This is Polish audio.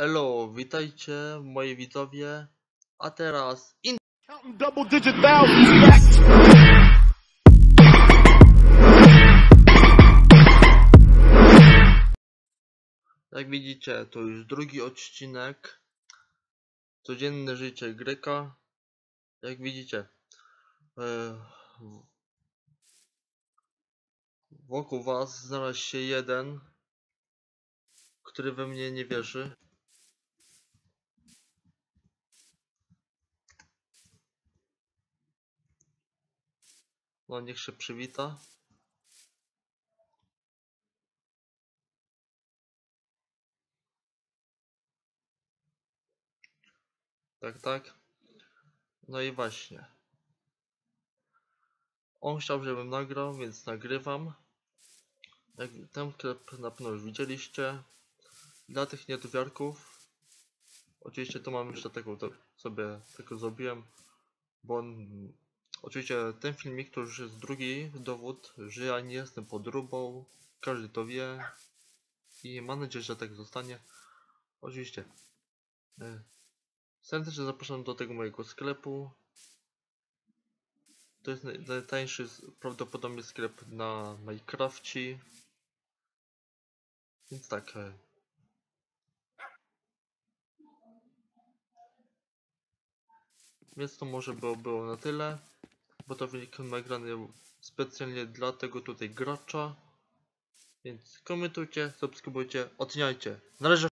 Elo, witajcie moi widzowie, a teraz in... Double digit. Jak widzicie, to już drugi odcinek Codzienne życie Greka Jak widzicie e, Wokół was znalazł się jeden Który we mnie nie wierzy No niech się przywita Tak, tak. No i właśnie. On chciał, żebym nagrał, więc nagrywam. Ten klip na pewno już widzieliście. Dla tych niedowiarków. Oczywiście to mam jeszcze taką, to sobie tylko zrobiłem. Bo oczywiście ten filmik to już jest drugi dowód, że ja nie jestem podróbą. Każdy to wie. I mam nadzieję, że tak zostanie. Oczywiście. e, Serdecznie zapraszam do tego mojego sklepu. To jest naj- najtańszy prawdopodobnie sklep na Minecrafcie. Więc tak. e, Więc to może było na tyle. Bo to filmik nagrany specjalnie dla tego tutaj gracza. Więc komentujcie, subskrybujcie, oceniajcie. Na razie.